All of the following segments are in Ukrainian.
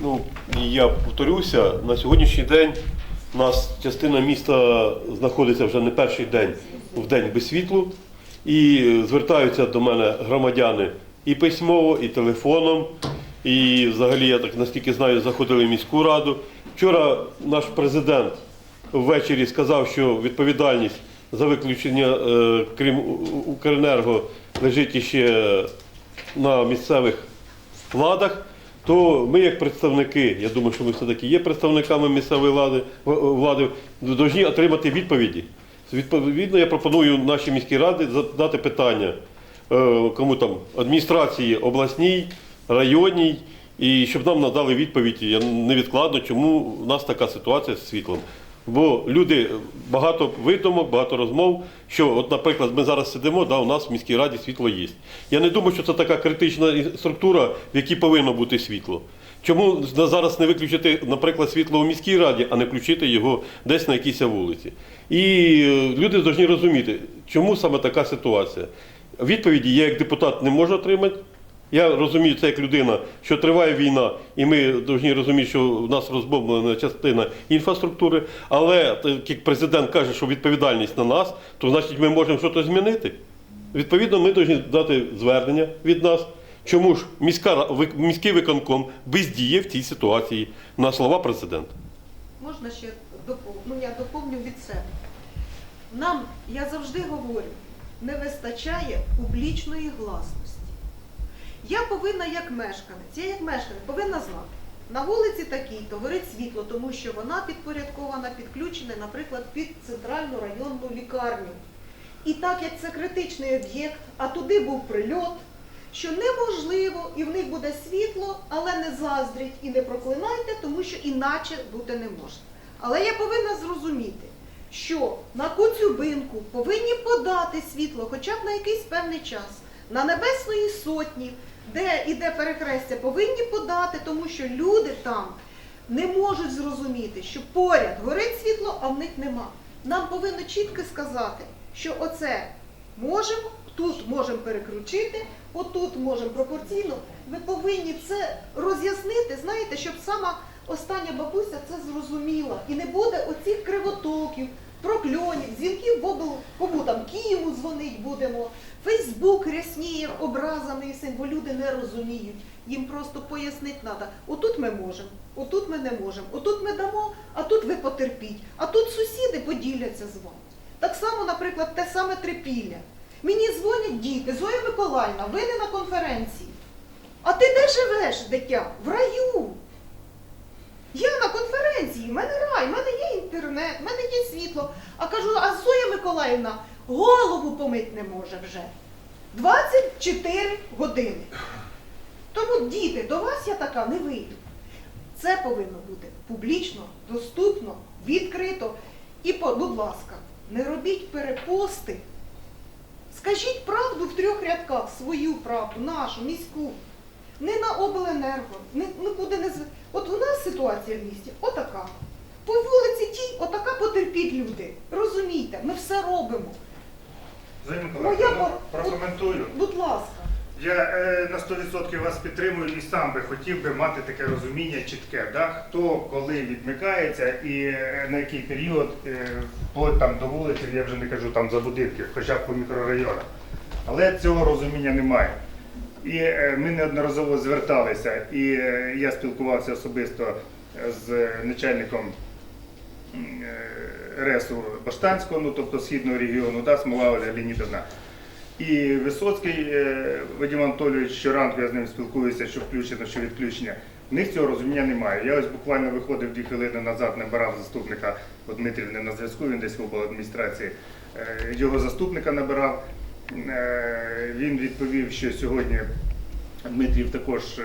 Ну, я повторюся, на сьогоднішній день у нас частина міста знаходиться вже не перший день в день без світлу. І звертаються до мене громадяни і письмово, і телефоном. І взагалі, я так наскільки знаю, заходили в міську раду. Вчора наш президент ввечері сказав, що відповідальність за виключення, е, крім Укренерго, лежить іще на місцевих владах, то ми, як представники, я думаю, що ми все-таки є представниками місцевої влади, в- влади, повинні отримати відповіді. Відповідно, я пропоную нашій міській раді задати питання е, кому там адміністрації обласній, районній, і щоб нам надали відповідь невідкладно, чому в нас така ситуація з світлом. Бо люди багато видумок, багато розмов. Що, от, наприклад, ми зараз сидимо, да, у нас в міській раді світло є. Я не думаю, що це така критична структура, в якій повинно бути світло. Чому зараз не виключити, наприклад, світло у міській раді, а не включити його десь на якійсь вулиці? І е, люди повинні розуміти, чому саме така ситуація. Відповіді я як депутат не можу отримати. Я розумію це як людина, що триває війна, і ми повинні розуміти, що в нас розбомблена частина інфраструктури. Але так як президент каже, що відповідальність на нас, то значить ми можемо щось змінити. Відповідно, ми повинні дати звернення від нас. Чому ж міська міський виконком бездіє в цій ситуації на слова президента? Можна ще доповню, ну я доповню від себе. Нам, я завжди говорю, не вистачає публічної гласності. Я повинна як мешканець, я як мешканець повинна знати. На вулиці такій-то горить світло, тому що вона підпорядкована, підключена, наприклад, під центральну районну лікарню. І так як це критичний об'єкт, а туди був прильот, що неможливо, і в них буде світло, але не заздріть і не проклинайте, тому що іначе бути не може. Але я повинна зрозуміти, що на Коцюбинку повинні подати світло хоча б на якийсь певний час. На Небесної сотні, де іде перехрестя, повинні подати, тому що люди там не можуть зрозуміти, що поряд горить світло, а в них нема. Нам повинно чітко сказати, що оце можемо, тут можемо перекручити, отут можемо пропорційно. Ви повинні це роз'яснити, знаєте, щоб сама остання бабуся це зрозуміла. І не буде оцих кривотоків, прокльонів, дзвінків в кому там Києву дзвонить будемо. Фейсбук рясніє образами і цим, бо люди не розуміють. Їм просто пояснити треба. Отут ми можемо, отут ми не можемо, отут ми дамо, а тут ви потерпіть, а тут сусіди поділяться з вами. Так само, наприклад, те саме трипілля. Мені дзвонять діти, Зоя Миколаївна, ви не на конференції. А ти де живеш, дитя? В раю. Я на конференції, в мене рай, в мене є інтернет, в мене є світло. А кажу, а Зоя Миколаївна голову помить не може вже. 24 години. Тому, діти, до вас я така не вийду. Це повинно бути публічно, доступно, відкрито. І, будь ласка, не робіть перепости. Скажіть правду в трьох рядках, свою правду, нашу, міську. Не на обленерго, нікуди не зв... От у нас ситуація в місті отака. По вулиці тій, отака потерпіть люди. Розумійте, ми все робимо. Моя пор- ну, прокоментую. Будь ласка. Я е, на 100% вас підтримую і сам би хотів би мати таке розуміння чітке, да? хто коли відмикається і е, на який період, е, вплоть там до вулиці, я вже не кажу там за будинки, хоча б по мікрорайонах. Але цього розуміння немає. І е, ми неодноразово зверталися, і е, я спілкувався особисто з начальником е, РЕСу Баштанського, ну тобто східного регіону, да, Смола Оля Леонідовна. І Висоцький Вадим Анатолійович, щоранку я з ним спілкуюся, що включено, що відключення. В них цього розуміння немає. Я ось буквально виходив дві хвилини назад, набирав заступника Дмитрівни на зв'язку, він десь в обладміністрації. Його заступника набирав. Е, Він відповів, що сьогодні Дмитрів також е,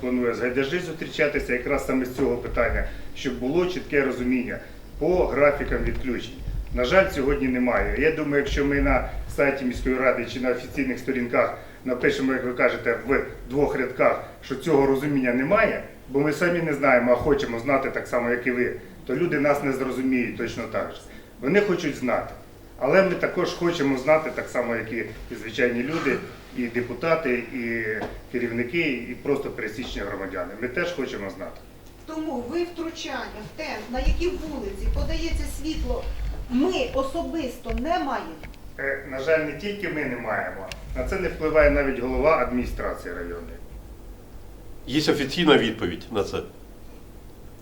планує з Гайдажі зустрічатися якраз саме з цього питання, щоб було чітке розуміння по графікам відключень. На жаль, сьогодні немає. Я думаю, якщо ми на сайті міської ради чи на офіційних сторінках напишемо, як ви кажете, в двох рядках, що цього розуміння немає, бо ми самі не знаємо, а хочемо знати так само, як і ви, то люди нас не зрозуміють точно так же. Вони хочуть знати. Але ми також хочемо знати, так само, як і звичайні люди, і депутати, і керівники, і просто пересічні громадяни. Ми теж хочемо знати. Тому ви втручання в те, на якій вулиці подається світло, ми особисто не маємо. Е, На жаль, не тільки ми не маємо, на це не впливає навіть голова адміністрації районної. Є офіційна відповідь на це.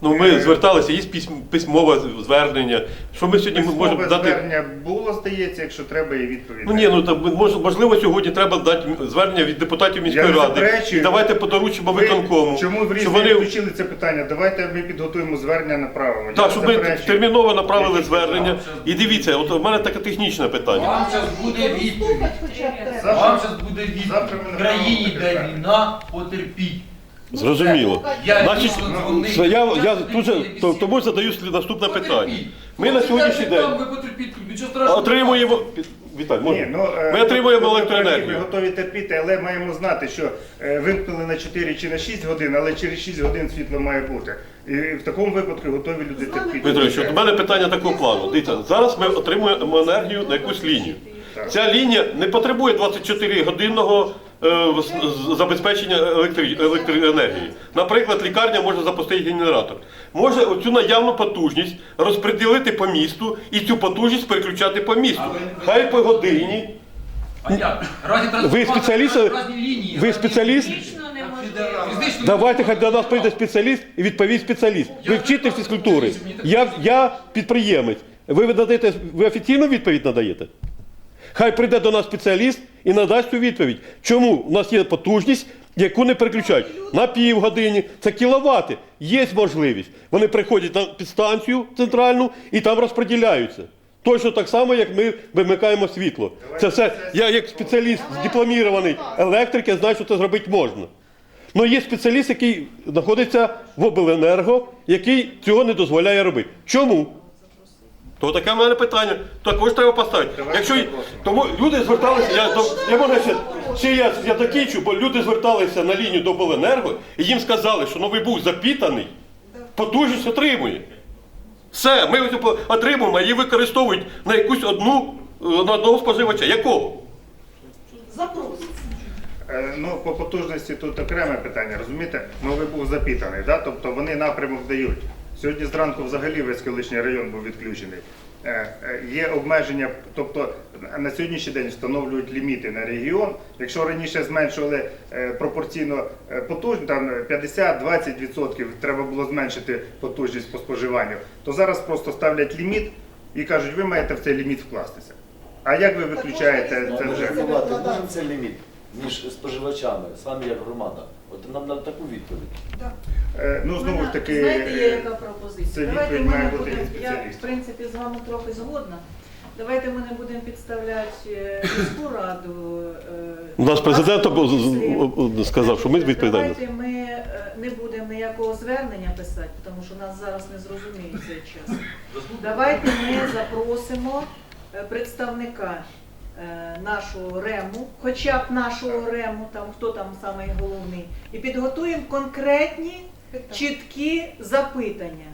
Ну, ми зверталися, є письм- письмове звернення. Що ми сьогодні Письмове можемо дати. звернення було, здається, якщо треба, і відповідь. Ну ні, ну там мож- можливо сьогодні треба дати звернення від депутатів міської Я не ради. заперечую. І давайте подоручимо Ви- виконкому. Чому в щоб різні вони включили це питання? Давайте ми підготуємо звернення направимо. Так, щоб ми терміново направили звернення. І дивіться, от у мене таке технічне питання. Вам зараз буде відповідь. Хоча б треба. Вам зараз буде відповідь. завтра ми В країні направимо таке війна, потерпіть. Зрозуміло. Я Значить, лічно я, я собі дуже то- тому задаю слід- наступне питання. Ми на сьогоднішній день Ви потерпіть, нічого страшного. отримуємо. Віталь, Ні, ну, е, Ми отримуємо електроенергію. Ми готові терпіти, але маємо знати, що е, вимкнули на 4 чи на 6 годин, але через 6 годин світло має бути. І в такому випадку готові люди терпіти. Петрович, от у мене питання такого плану. Дивіться, зараз ми отримуємо енергію на якусь лінію. Ця лінія не потребує 24 е, забезпечення електроенергії. Наприклад, лікарня може запустити генератор. Може оцю наявну потужність розподілити по місту і цю потужність переключати по місту. Хай по годині. Ви спеціаліст? Ви спеціаліст? Давайте хай до нас прийде спеціаліст і відповість спеціаліст. Ви вчитель фізкультури. Я, я підприємець. Ви надаєте, ви офіційну відповідь надаєте? Хай прийде до нас спеціаліст і надасть цю відповідь. Чому у нас є потужність, яку не переключають? На півгодині. Це кіловати. Є можливість. Вони приходять на підстанцію центральну і там розподіляються. Точно так само, як ми вимикаємо світло. Це все. Я як спеціаліст дипломірований електрик, я знаю, що це зробити можна. Ну є спеціаліст, який знаходиться в обленерго, який цього не дозволяє робити. Чому? То таке в мене питання. Також треба поставити. Якщо тому люди зверталися, я, до, я можу ще, ще я, я докінчу, бо люди зверталися на лінію до обленерго і їм сказали, що новий бух запітаний, потужність отримує. Все, ми отримуємо, а її використовують на якусь одну, е, на одного споживача. Якого? Запрос. Е, Ну, по потужності тут окреме питання, розумієте? Новий був запітаний, да? тобто вони напрямок дають. Сьогодні зранку взагалі весь колишній район був відключений. Е, е, Є обмеження, тобто на сьогоднішній день встановлюють ліміти на регіон. Якщо раніше зменшували е, пропорційно е, потужність, там е, 50-20% треба було зменшити потужність по споживанню, то зараз просто ставлять ліміт і кажуть, ви маєте в цей ліміт вкластися. А як ви виключаєте це вже? Цей ліміт між споживачами, самі як громада. От нам на таку відповідь. Да. Е, Ну, знову ж таки, Знаєте, є е, яка пропозиція? це Давайте відповідь ми має не бути будемо, від я в принципі з вами трохи згодна. Давайте ми не будемо підставляти е, міську раду. е, У нас президент з- з- сказав, що ми відповідальні. Давайте ми е, не будемо ніякого звернення писати, тому що нас зараз не зрозуміє цей час. Давайте ми запросимо е, представника е, нашого РЕМу, хоча б нашого РЕМу, там хто там самий головний, і підготуємо конкретні, чіткі запитання.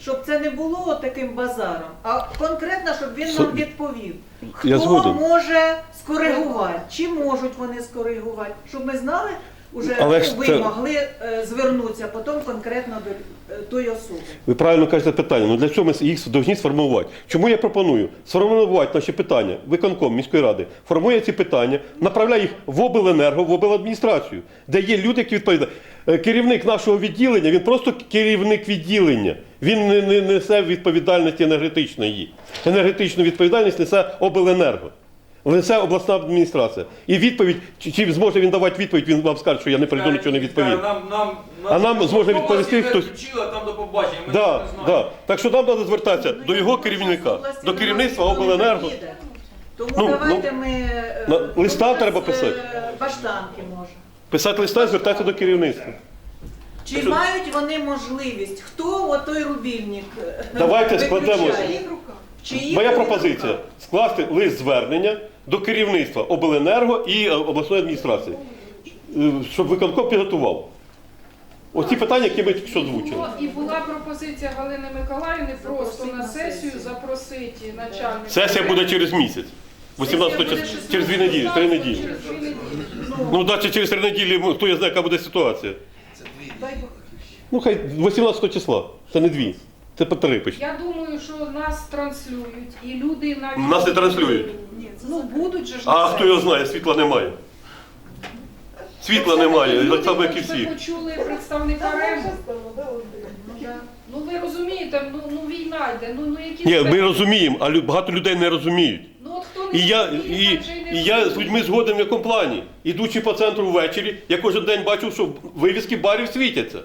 Щоб це не було таким базаром, а конкретно, щоб він нам відповів, хто може скоригувати, чи можуть вони скоригувати, щоб ми знали, уже Але ж ви це- могли е, звернутися потім конкретно до е, тої особи. Ви правильно кажете питання. Ну для чого ми їх повинні сформувати? Чому я пропоную сформувати наші питання? Виконком міської ради формує ці питання, направляє їх в обленерго, в обладміністрацію, де є люди, які відповідають. Е, Керівник нашого відділення, він просто керівник відділення. Він не, не несе відповідальності енергетичної. Енергетичну відповідальність несе обленерго. Несе обласна адміністрація. І відповідь, чи, чи зможе він давати відповідь, він вам скаже, що я не прийду, нічого не відповім. Нам, нам, А нам зможе відповісти хтось. Включила, там до побачення. Ми Да, не знаємо. да. Так що нам треба звертатися Ну, до його керівника, що до керівництва обленерго. Тому Ну, давайте ну, ми е, на- ну, листа зараз, треба е, писати. Баштанки може. Писати листа і звертатися до керівництва. Чи мають вони можливість? Хто отой рубільник? е, Давайте складемо. виключає? В чиїх Моя вони пропозиція руках? скласти лист звернення до керівництва обленерго і е, обласної адміністрації, Е, щоб виконком підготував. Оці питання, які ми тільки що озвучили. І була пропозиція Галини Миколаївни просто на сесію запросити начальника. Сесія буде через місяць. 18 Сесія буде числа, через дві неділі, три неділі. Ну, Ну, значить, через три неділі, ну, хто я знає, яка буде ситуація. Ну, хай 18 числа, це не дві, це по три пишіть. Я думаю, що нас транслюють, і люди навіть Нас не транслюють. Ні, це ну будуть же ж А хто його знає, світла немає. Світла немає, так само, як і ви всі. почули представника РЕМу. Ну, да. Ну ви розумієте, ну, ну війна йде, ну, ну які Ні, це- ми розуміємо, а лю- багато людей не розуміють. Ну от хто не І я, розуміє, і, так же не і я з розуміє. людьми згоден в якому плані. Ідучи по центру ввечері, я кожен день бачив, що вивіски барів світяться.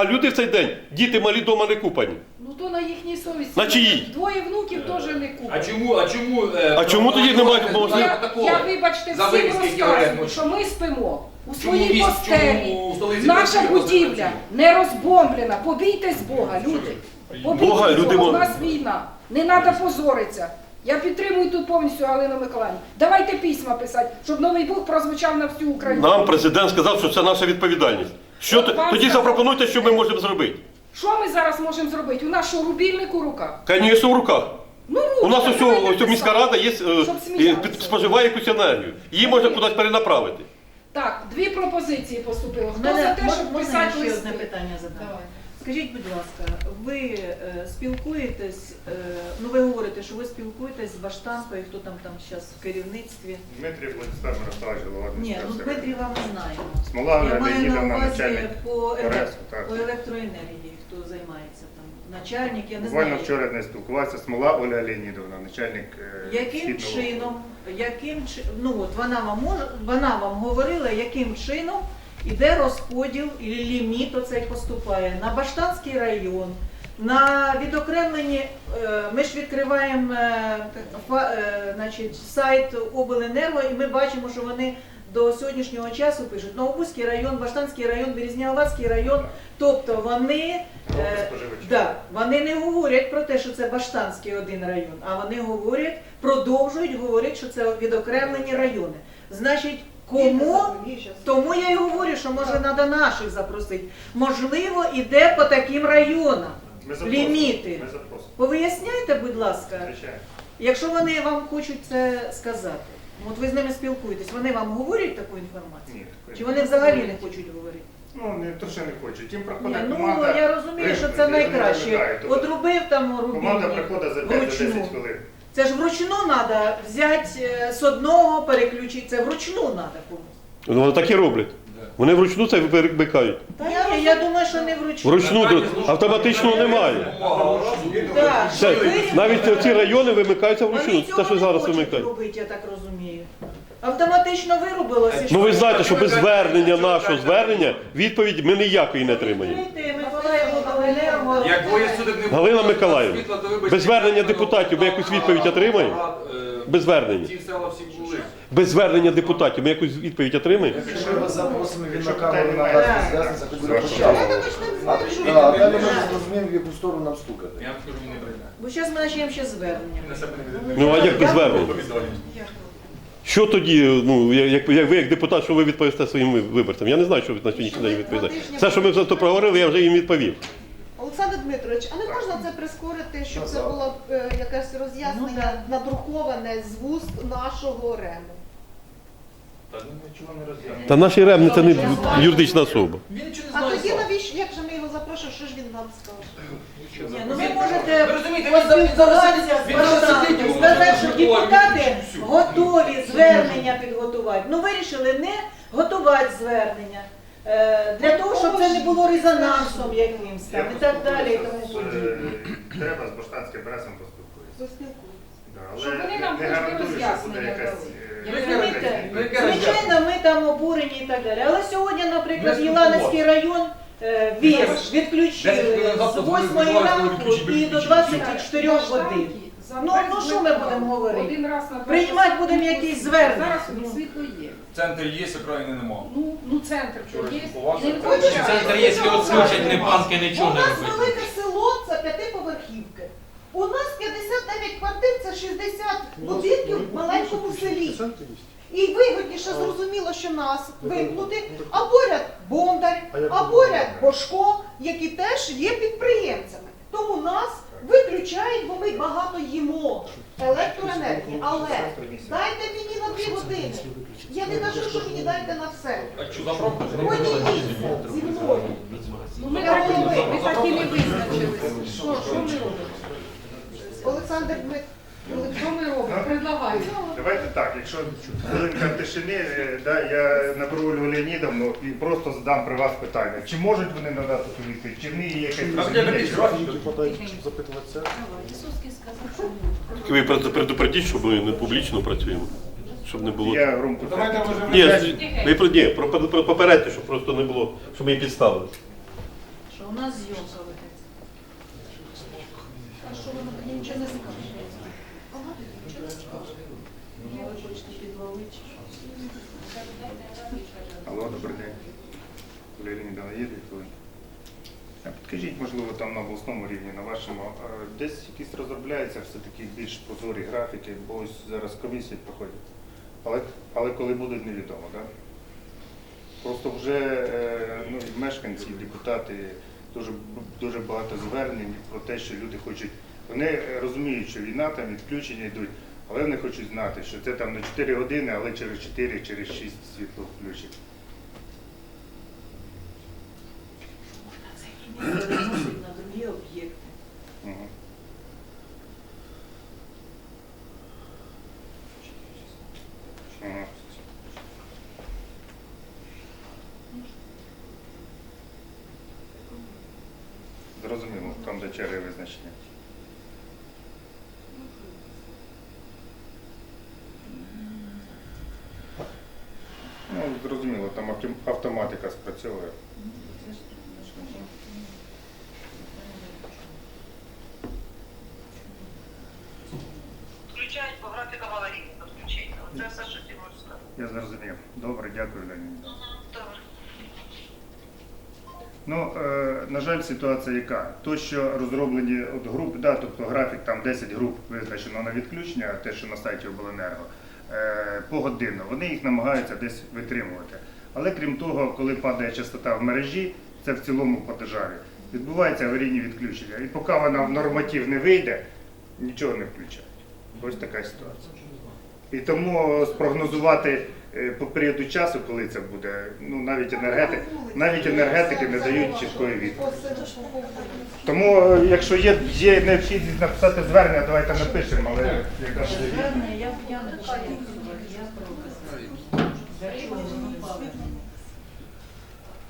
А люди в цей день, діти малі дома не купані. Ну то на їхній совісті. На чиїй? Двоє внуків теж не А чому, а чому... е, А чому тоді немає можливості? Я, я вибачте, За всім вивіски, які розказую, що ми спимо у Чому своїй міст- постелі. чому столиці Наша працює, будівля не розбомблена. Побійтесь Бога, люди. Побійтесь Бога, Бога, люди у нас війна. Не треба позоритися. Я підтримую тут повністю Галину Миколаївну. Давайте письма писати, щоб новий Бог прозвучав на всю Україну. Нам президент сказав, що це наша відповідальність. Що т- Пан тоді запропонуйте, що ми можемо зробити. Що ми зараз можемо зробити? У нас що, рубільник у руках? Звісно, в руках. Ну, У нас ну, ось, давайте ось писати. міська рада є, е, сміялися. під- споживає якусь енергію. Її можна кудись перенаправити. Так, дві пропозиції поступило. Хто за те, щоб писати ще листи? одне питання? Давай. Скажіть, будь ласка, ви е, спілкуєтесь, е, ну ви говорите, що ви спілкуєтесь з Баштанкою, хто там там зараз в керівництві? Дмитрій Владислав Мирославович, голова Ні, ну. Дмитріва ми знаємо. Смола Я маю на увазі по, еле- по електроенергії, хто займається там. Начальник, я не Буквально знаю. вчора не спілкувався Смола Оля Леонідовна, начальник е, Яким чином, яким чи- ну от вона вам може, вона вам говорила, яким чином іде розподіл і ліміт оцей поступає на Баштанський район, на відокремлені, е, ми ж відкриваємо е, е, значить, сайт Обленерго і ми бачимо, що вони до сьогоднішнього часу пишуть Новобузький район, Баштанський район, Березнявацький район, тобто вони. Да, вони не говорять про те, що це Баштанський один район, а вони говорять, продовжують говорити, що це відокремлені райони. Значить, кому тому я й говорю, що може треба наших запросити. Можливо, іде по таким районам. Ми запросимо, ліміти. Ми запросимо. Повиясняйте, будь ласка, Звичайно. якщо вони вам хочуть це сказати. От ви з ними спілкуєтесь, вони вам говорять таку інформацію? Ні, такої Чи вони взагалі не хочуть говорити? Ну, не, то ще не хочуть. Їм Ні, проходить ну команда. я розумію, що це вони найкраще. вимикають. От робив там Команда рубільник приходить за 5-10 вручну. хвилин. Це ж вручну треба взяти е, з одного, переключити. Це вручну треба комусь. Ну, Вони так і роблять. Вони вручну це перемикають. Та ні, я думаю, що не вручну. Вручну до- автоматичного немає. Так, Це, ви- навіть ці райони вимикаються вручну. Вони Те, цього що не зараз хочуть вимикають. робити, я так розумію. Автоматично вирубилося. Ну ви знаєте, що без звернення нашого звернення відповідь ми ніякої не отримаємо. Як двоє суток Галина було Миколаївна, то, без звернення депутатів ми якусь відповідь отримаємо? Е, Без звернення. Ці села всі були. Без звернення депутатів ми якусь відповідь отримаємо? Якщо ми запросимо він на камеру на газ, так. зв'язається, буде Так. початок. А далі ми зрозуміємо, в яку сторону нам стукати. Я вам скажу, не прийде. Бо зараз ми почнемо ще звернення. Ну а як без звернення? Що тоді, ну як, як ви як депутат, що ви відповісте своїм виборцям? Я не знаю, що ви на сьогоднішній день відповідаєте. Все, що ми вже то проговорили, я вже їм відповів. Олександр Дмитрович, а не можна це прискорити, щоб це було е, якесь Ну, роз'яснення надруковане з вуст нашого рему? Та ну нічого не роз'яснює. Та наш РЕМ це не юридична особа. Він нічого не А знає. тоді сам. навіщо, як же ми його запрошуємо, що ж він нам скаже? Ні, ну ви можете Ви розумієте, він зараз- поспілкуватися з він зараз Богданом, сидить, йому сказати, що депутати всю. готові звернення підготувати. Ну вирішили не готувати звернення. Е, Для того, щоб це не було резонансом якимсь там і так далі і тому подібне. Е, Треба з Баштанським пресом поспілкуватися. Да, але Щоб вони нам не трошки гарантую, що буде роз'яснення якась, дали. е, Розумієте? Ну, яке? Звичайно, ми там обурені і так далі. Але сьогодні, наприклад, Не Єланецький район е, весь відключили з завтра 8 ранку і до відключити. 24 годин. Ну, ну, що ми будемо говорити? Один раз на Приймати будемо якісь звернення. Зараз Ну. світло є. Центр є, окраїни нема. Ну, ну центр Вчора то є. купувався, І не центр виходить. Якщо відключать, не банки, У нічого не нас робити. велике село це п'ятиповерхівки. У нас 59 квартир, це 60 будинків в маленькому селі. І вигідніше зрозуміло, що нас вимкнути, а поряд Бондар, а поряд Бошко, які теж є підприємцями. Тому нас виключають, бо ми багато їмо електроенергії. Але дайте мені на дві години. Я не кажу, що мені дайте на все. Поділіться зі мною. Ну ми так і не- визначилися. Що, що ми робимо? Олександр Дмит. Що ми робимо? Предлагаю. Давайте так, якщо хвилинка тишини, да, я наберу Ольгу Леонідовну і просто задам при вас питання. Чи можуть вони надати ту відповідь, чи в них є якась такий розуміння? графік? Ви пред- предупредіть, що ми не публічно працюємо. Щоб не було. Я громко Давайте так. може Ні, ви ви про- ні, про- про- попередьте, щоб просто не було, щоб ми її підставили. Що у нас зйомка ведеться. А що вона нічого не скаже? Ну, ви хочете підловити чи що? Алло, добрий день. Дві хвилини? Підкажіть, можливо, там на обласному рівні, на вашому, десь якісь розробляються все-таки більш прозорі графіки, бо ось зараз комісії проходять. Але, але коли будуть, невідомо, так? Просто вже е, ну, мешканці, депутати, дуже, дуже багато звернень про те, що люди хочуть. Вони розуміють, що війна, там відключення йдуть, але вони хочуть знати, що це там на 4 години, але через 4, через 6 світло включить. Переносить на другі об'єкти. Мгм. Ага. Зрозуміло, там де черги визначені. Ну, зрозуміло, там автоматика спрацьовує. Включають по графікам аварійних відключень. Це все, що ти можеш сказати. Я зрозумів. Добре, дякую, Леонід. Добре. Ну, е, на жаль, ситуація яка? То, що розроблені от групи, да, тобто графік там 10 груп визначено на відключення, те, що на сайті обленерго, е, погодинно, вони їх намагаються десь витримувати. Але крім того, коли падає частота в мережі, це в цілому по державі, відбуваються аварійні відключення. І поки вона в норматив не вийде, нічого не включають. Ось така ситуація. І тому спрогнозувати по періоду часу, коли це буде, ну навіть енергетик, навіть енергетики не дають чіткої відповіді. Тому, е, якщо є, є необхідність написати звернення, давайте напишемо, але яка Звернення я, я не палить?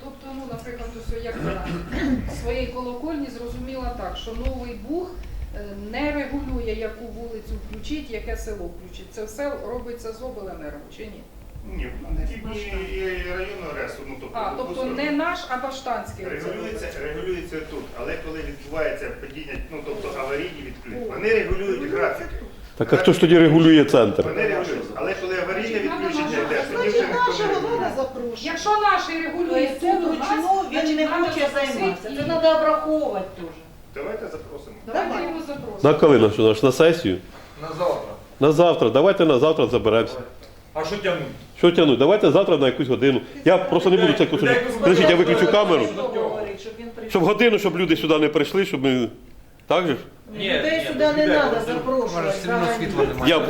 Тобто, ну, наприклад, ось як я в своїй колокольні зрозуміла так, що новий бух е, не регулює, яку вулицю включить, яке село включить. Це все робиться з обленерго, чи ні? Ні, тільки і районного ресу, ну тобто, А, тобто не наш, а баштанський. регулюється, регулюється тут, але коли відбувається падіння, ну тобто аварійні відключення, вони регулюють графіки. Так а хто ж тоді регулює центр? Вони регулюють, але коли аварійне відключення йде, тоді вже Значить, ніхто не регулює. запрошує. Якщо наш і регулює Тобто це тут у вручну він не хоче займатися. Це треба обраховувати теж. Давайте запросимо. Давайте Давай. його запросимо. На коли на що наш? На сесію? на завтра. На завтра. Давайте на завтра заберемося. А що тягнуть? Що тягнуть? Давайте завтра на якусь годину. Я просто не буду це кусочок. Подождіть, я виключу камеру. Щоб годину, щоб люди сюди не прийшли, щоб ми. Так же ж? Людей сюди не треба запрошувати. Може, все одно світла немає. Я